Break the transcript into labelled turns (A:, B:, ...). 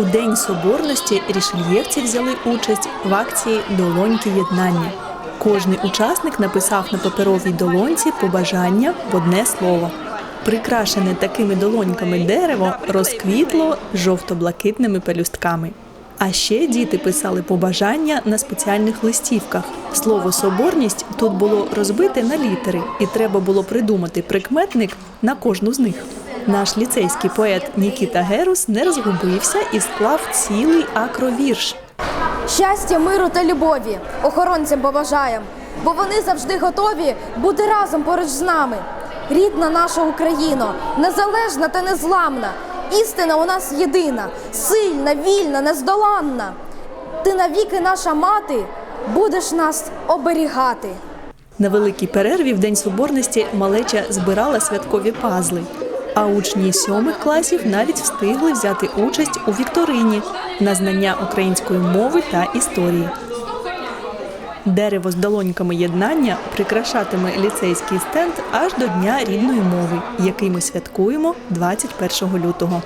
A: У День Соборності рішельєвці взяли участь в акції Долоньки єднання. Кожний учасник написав на паперовій долоньці побажання в одне слово. Прикрашене такими долоньками дерево розквітло жовто-блакитними пелюстками. А ще діти писали побажання на спеціальних листівках. Слово соборність тут було розбите на літери, і треба було придумати прикметник на кожну з них. Наш ліцейський поет Нікіта Герус не розгубився і склав цілий акровірш.
B: Щастя, миру та любові охоронцям побажаєм, бо вони завжди готові бути разом поруч з нами. Рідна наша Україна, незалежна та незламна. Істина у нас єдина, сильна, вільна, нездоланна. Ти навіки наша мати, будеш нас оберігати.
A: На великій перерві в День Соборності малеча збирала святкові пазли. А учні сьомих класів навіть встигли взяти участь у вікторині на знання української мови та історії. Дерево з долоньками єднання прикрашатиме ліцейський стенд аж до Дня рідної мови, який ми святкуємо 21 лютого.